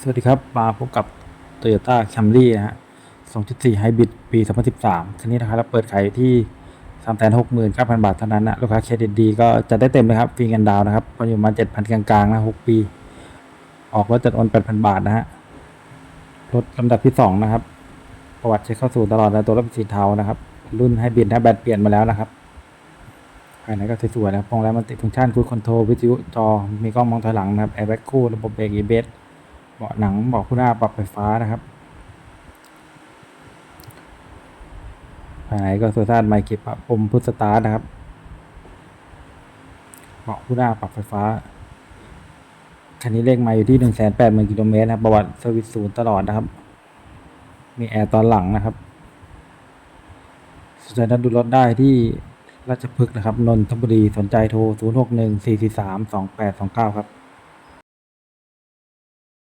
สวัสดีครับ มาพบกับ Toyota Camry นะฮะ 2.4 Hybrid ปี 2013 คันนี้นะครับเราเปิดขายที่ 369,000 บาทเท่านั้นนะลูกค้าเครดิตดีก็จะได้เต็มเลยครับฟรีเงินดาวนะครับก็อยู่ประมาณ 7,000 กลางๆนะ 6 ปี ออกรถจัดโอน8,000 บาทนะฮะ รถลำดับที่ 2 นะครับ ประวัติเช็คเข้าสู่ตลอดนะตัวรถเป็นสีเทานะครับ รุ่นไฮบริดนะแบตเปลี่ยนมาแล้วนะครับภายในก็สวยๆนะครับพวงแล้วมันติดฟังก์ชันคูดคอนโทรลวิทยุจอมีกล้องมองถอยหลังนะครับแอร์แบ็กคู่ระบบเบรก ABS เบสาะหนังเบาะคู่หน้าปรับไฟฟ้านะครับ ภายในก็สวยซ่านไมค์เก็บปรับปมพุทสตาร์นะครับ เบาะคู่หน้าปรับไฟฟ้า คันนี้เลขไมาอยู่ที่หนึ่งแสนแปดหมื่นกิโลเมตรนะครับประวัติเซอร์วิสศูนย์ตลอดนะครับ มีแอร์ตอนหลังนะครับสนใจนัดดูรถได้ที่ราชพฤกษ์นะครับ นนทบุรี สนใจโทร 0 6 1 4 4 3 2 8 2 9 ครับ